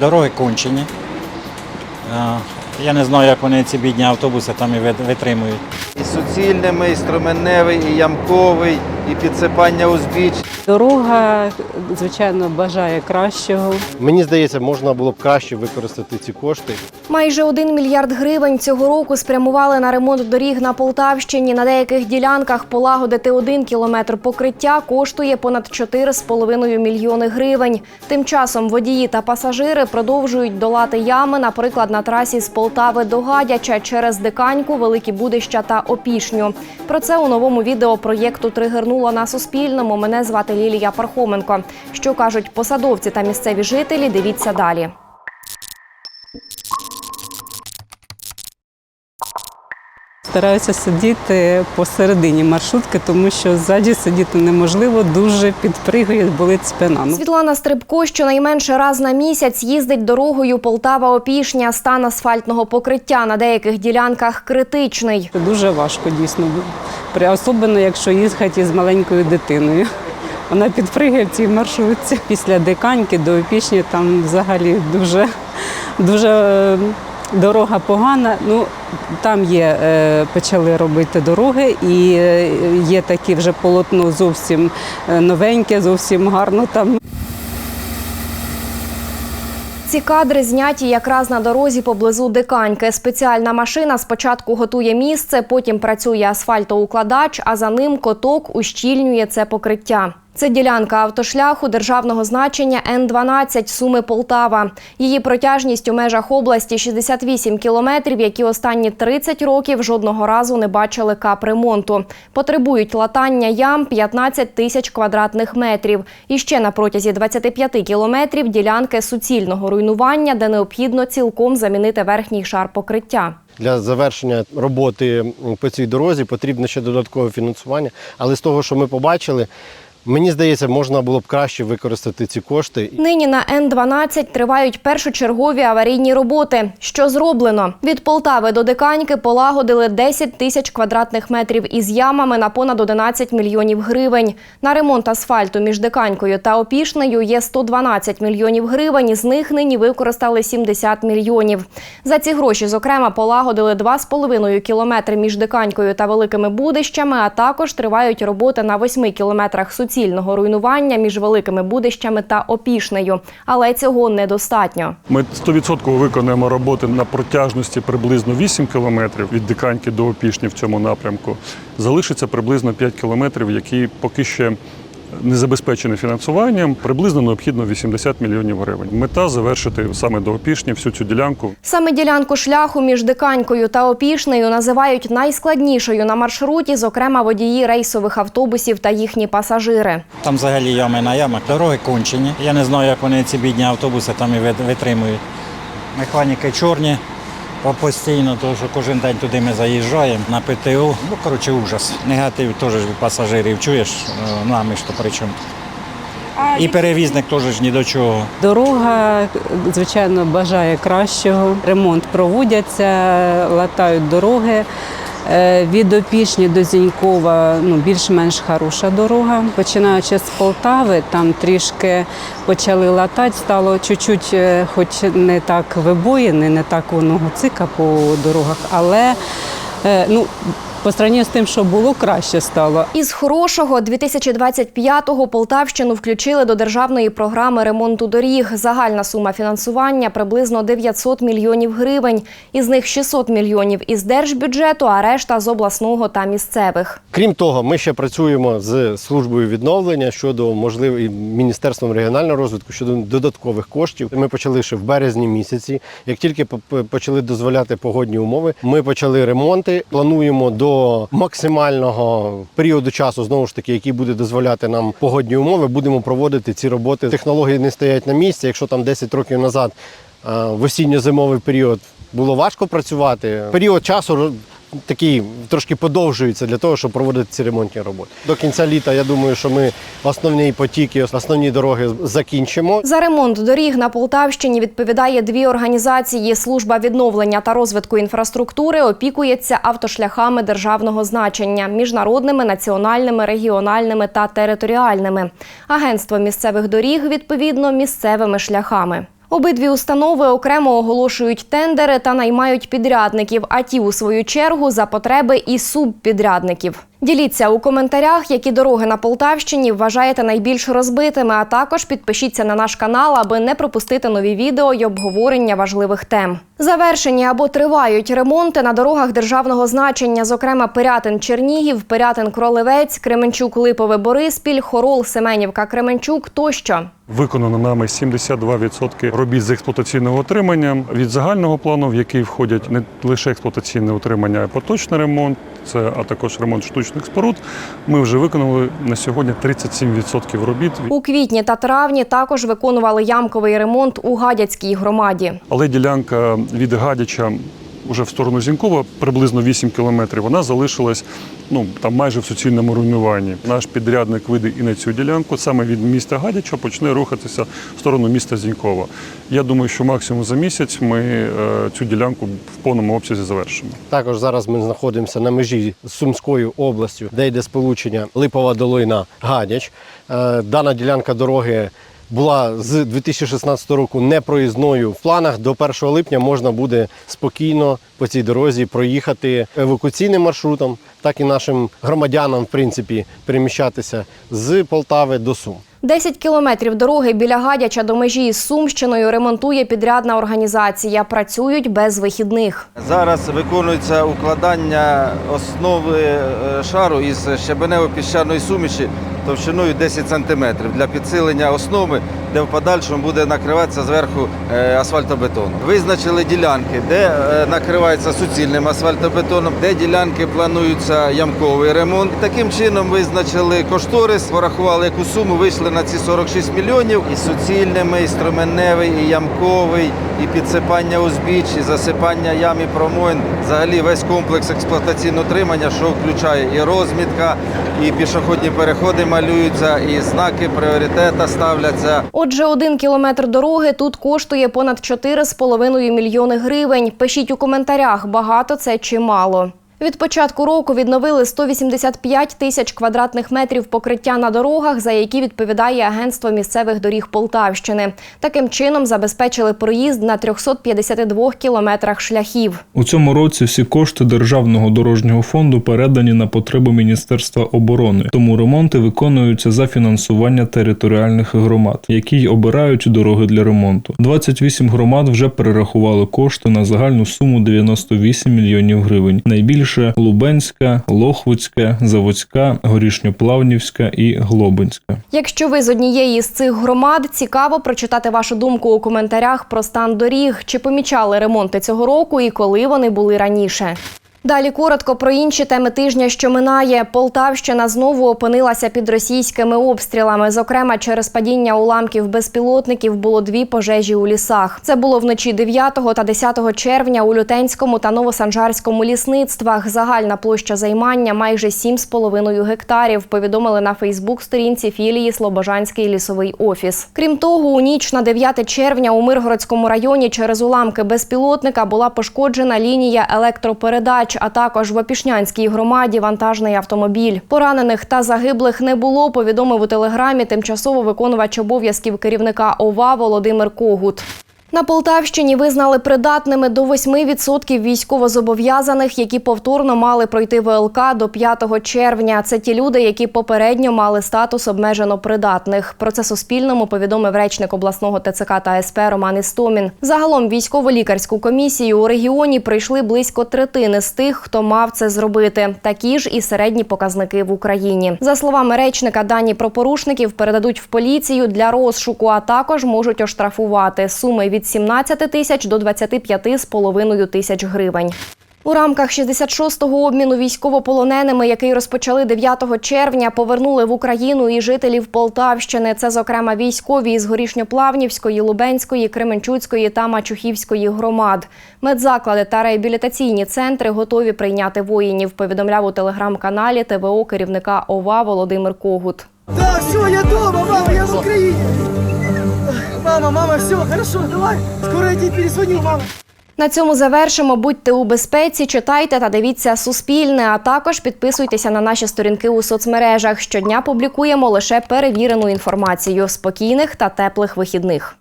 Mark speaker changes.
Speaker 1: Дороги кончені. Е, Я не знаю, як вони ці бідні автобуси там і витримують.
Speaker 2: І суцільними, і струменевий, і ямковий, і підсипання узбіч.
Speaker 3: Дорога, звичайно, бажає кращого.
Speaker 4: Мені здається, можна було б краще використати ці кошти.
Speaker 5: Майже 1 мільярд гривень цього року спрямували на ремонт доріг на Полтавщині. На деяких ділянках полагодити один кілометр покриття коштує понад 4,5 мільйони гривень. Тим часом водії та пасажири продовжують долати ями, наприклад, на трасі з Полтави до Гадяча через Диканьку, Великі Будища та Опішню. Про це у новому відео проєкту тригернуло на Суспільному. Мене звати Лілія Пархоменко. Що кажуть посадовці та місцеві жителі? Дивіться далі.
Speaker 3: Стараюся сидіти посередині маршрутки, тому що ззаді сидіти неможливо, дуже підпригує, болить спина. Ну,
Speaker 5: Світлана Стрибко щонайменше раз на місяць їздить дорогою Полтава-Опішня. Стан асфальтного покриття на деяких ділянках критичний.
Speaker 3: це дуже важко дійсно. Особливо, якщо їхати з маленькою дитиною. Вона підпригає в цій маршрутці. Після диканьки до опішні там взагалі дуже, дуже дорога погана. Ну, там є, е, почали робити дороги, і е, є такі вже полотно зовсім е, новеньке, зовсім гарно там.
Speaker 5: Ці кадри зняті якраз на дорозі поблизу Диканьки. Спеціальна машина спочатку готує місце, потім працює асфальтоукладач, а за ним коток ущільнює це покриття. Це ділянка автошляху державного значення Н-12 Суми Полтава. Її протяжність у межах області 68 кілометрів, які останні 30 років жодного разу не бачили капремонту. Потребують латання ям 15 тисяч квадратних метрів. І ще на протязі 25 кілометрів ділянки суцільного руйнування, де необхідно цілком замінити верхній шар покриття.
Speaker 4: Для завершення роботи по цій дорозі потрібно ще додаткове фінансування. Але з того, що ми побачили, мені здається, можна було б краще використати ці кошти.
Speaker 5: Нині на Н-12 тривають першочергові аварійні роботи. Що зроблено? Від Полтави до Диканьки полагодили 10 тисяч квадратних метрів із ямами на понад 11 мільйонів гривень. На ремонт асфальту між Диканькою та Опішнею є 112 мільйонів гривень, з них нині використали 70 мільйонів. За ці гроші, зокрема, полагодили 2,5 кілометри між Диканькою та Великими Будищами, а також тривають роботи на 8 кілометрах суцільного руйнування між Великими Будищами та Опішнею. Але цього недостатньо.
Speaker 6: Ми 100% виконуємо роботи на протяжності приблизно 8 кілометрів від Диканьки до Опішні в цьому напрямку. Залишиться приблизно 5 кілометрів, які поки ще не забезпечені фінансуванням. Приблизно необхідно 80 мільйонів гривень. Мета завершити саме до Опішні всю цю ділянку.
Speaker 5: Саме ділянку шляху між Диканькою та Опішнею називають найскладнішою на маршруті, зокрема водії рейсових автобусів та їхні пасажири.
Speaker 1: Там взагалі ями на ямах. Дороги кончені. Я не знаю, як вони ці бідні автобуси там і вит- витримують. Механіки чорні постійно, тому що кожен день туди ми заїжджаємо на ПТО. Ну, коротше, ужас. Негатив теж від пасажирів чуєш, е, нами ж то при чому. І перевізник теж ж ні до чого.
Speaker 3: Дорога, звичайно, бажає кращого. Ремонт проводяться, латають дороги. Е, Від Опішні до Зінькова ну, більш-менш хороша дорога. Починаючи з Полтави, там трішки почали латати, стало чуть-чуть, е, хоч не так вибоїни, не так воно цика по дорогах, але е, ну, по сравненню з тим, що було, краще стало.
Speaker 5: Із хорошого 2025-го Полтавщину включили до державної програми ремонту доріг. Загальна сума фінансування приблизно 900 мільйонів гривень. Із них 600 мільйонів із держбюджету, а решта з обласного та місцевих.
Speaker 4: Крім того, ми ще працюємо з службою відновлення щодо можливо і міністерством регіонального розвитку щодо додаткових коштів. Ми почали ще в березні місяці. Як тільки по- по- почали дозволяти погодні умови, ми почали ремонти. Плануємо до максимального періоду часу, знову ж таки, який буде дозволяти нам погодні умови, будемо проводити ці роботи. Технології не стоять на місці. Якщо там 10 років назад е, в осінньо-зимовий період було важко працювати, період часу такий трошки подовжується для того, щоб проводити ці ремонтні роботи. До кінця літа я думаю, що ми основні потіки, основні дороги закінчимо.
Speaker 5: За ремонт доріг на Полтавщині відповідає дві організації. Служба відновлення та розвитку інфраструктури опікується автошляхами державного значення міжнародними, національними, регіональними та територіальними. Агентство місцевих доріг відповідно місцевими шляхами. Обидві установи окремо оголошують тендери та наймають підрядників, а ті, у свою чергу, за потреби і субпідрядників. Діліться у коментарях, які дороги на Полтавщині вважаєте найбільш розбитими. А також підпишіться на наш канал, аби не пропустити нові відео й обговорення важливих тем. Завершені або тривають ремонти на дорогах державного значення, зокрема Пирятин Чернігів, Пирятин Кролевець, Кременчук Липове Бориспіль, Хорол Семенівка Кременчук тощо.
Speaker 6: Виконано нами 72% робіт з експлуатаційного отримання від загального плану, в який входять не лише експлуатаційне утримання, а й поточний ремонт, це а також ремонт штучних споруд. Ми вже виконали на сьогодні 37% робіт.
Speaker 5: У квітні та травні також виконували ямковий ремонт у Гадяцькій громаді.
Speaker 6: Але ділянка від Гадяча уже в сторону Зінкова, приблизно 8 кілометрів, вона залишилась ну, там майже в суцільному руйнуванні. Наш підрядник вийде і на цю ділянку, саме від міста Гадяча почне рухатися в сторону міста Зінькова. Я думаю, що максимум за місяць ми е, цю ділянку в повному обсязі завершимо.
Speaker 4: Також зараз ми знаходимося на межі з Сумською областю, де йде сполучення Липова долина Гадяч. Е, Дана ділянка дороги була з 2016 року непроїзною. В планах до 1 липня можна буде спокійно по цій дорозі проїхати евакуаційним маршрутом, так і нашим громадянам, в принципі, переміщатися з Полтави до Сум.
Speaker 5: 10 кілометрів дороги біля Гадяча до межі із Сумщиною ремонтує підрядна організація. Працюють без вихідних.
Speaker 2: Зараз виконується укладання основи е, шару із щебенево-піщаної суміші товщиною 10 см для підсилення основи, де в подальшому буде накриватися зверху е, асфальтобетоном. Визначили ділянки, де е, накривається суцільним асфальтобетоном, де ділянки планується ямковий ремонт. Таким чином визначили кошторис, порахували яку суму, вийшли на ці 46 мільйонів. І суцільними, і струменевий, і ямковий, і підсипання узбіч, і засипання ям і промоїн. Взагалі весь комплекс експлуатаційного утримання, що включає і розмітка, і пішохідні переходи малюються, і знаки пріоритету ставляться.
Speaker 5: Отже, один кілометр дороги тут коштує понад 4,5 мільйони гривень. Пишіть у коментарях, багато це чи мало. Від початку року відновили 185 тисяч квадратних метрів покриття на дорогах, за які відповідає Агентство місцевих доріг Полтавщини. Таким чином забезпечили проїзд на 352 кілометрах шляхів.
Speaker 7: У цьому році всі кошти Державного дорожнього фонду передані на потреби Міністерства оборони, тому ремонти виконуються за фінансування територіальних громад, які й обирають дороги для ремонту. 28 громад вже перерахували кошти на загальну суму 98 мільйонів гривень. Найбільше Лубенська, Лохвицька, Заводська, Горішньоплавнівська і Глобинська.
Speaker 5: Якщо ви з однієї з цих громад, цікаво прочитати вашу думку у коментарях про стан доріг. Чи помічали ремонти цього року і коли вони були раніше? Далі коротко про інші теми тижня, що минає. Полтавщина знову опинилася під російськими обстрілами. Зокрема, через падіння уламків безпілотників було дві пожежі у лісах. Це було вночі 9 та 10 червня у Лютенському та Новосанжарському лісництвах. Загальна площа займання майже 7,5 гектарів. Повідомили на Фейсбук-сторінці філії Слобожанський лісовий офіс. Крім того, у ніч на 9 червня у Миргородському районі через уламки безпілотника була пошкоджена лінія електропередач, а також в Опішнянській громаді вантажний автомобіль. Поранених та загиблих не було. Повідомив у телеграмі тимчасово виконувач обов'язків керівника ОВА Володимир Когут. На Полтавщині визнали придатними до 8% військовозобов'язаних, які повторно мали пройти ВЛК до 5 червня. Це ті люди, які попередньо мали статус обмежено придатних. Про це Суспільному повідомив речник обласного ТЦК та СП Роман Істомін. Загалом військово-лікарську комісію у регіоні пройшли близько третини з тих, хто мав це зробити. Такі ж і середні показники в Україні. За словами речника, дані про порушників передадуть в поліцію для розшуку, а також можуть оштрафувати суми від 17 тисяч до 25,5 тисяч гривень. У рамках 66-го обміну військовополоненими, який розпочали 9 червня, повернули в Україну і жителів Полтавщини. Це, зокрема, військові із Горішньоплавнівської, Лубенської, Кременчуцької та Мачухівської громад. Медзаклади та реабілітаційні центри готові прийняти воїнів. Повідомляв у телеграм-каналі ТВО керівника ОВА Володимир Когут.
Speaker 8: Так, все, я дома, мама, я. Мама, мама, все, хорошо, давай. Скоро я тебе перезвоню, мама.
Speaker 5: На цьому завершимо. Будьте у безпеці, читайте та дивіться Суспільне. А також підписуйтеся на наші сторінки у соцмережах. Щодня публікуємо лише перевірену інформацію. Спокійних та теплих вихідних.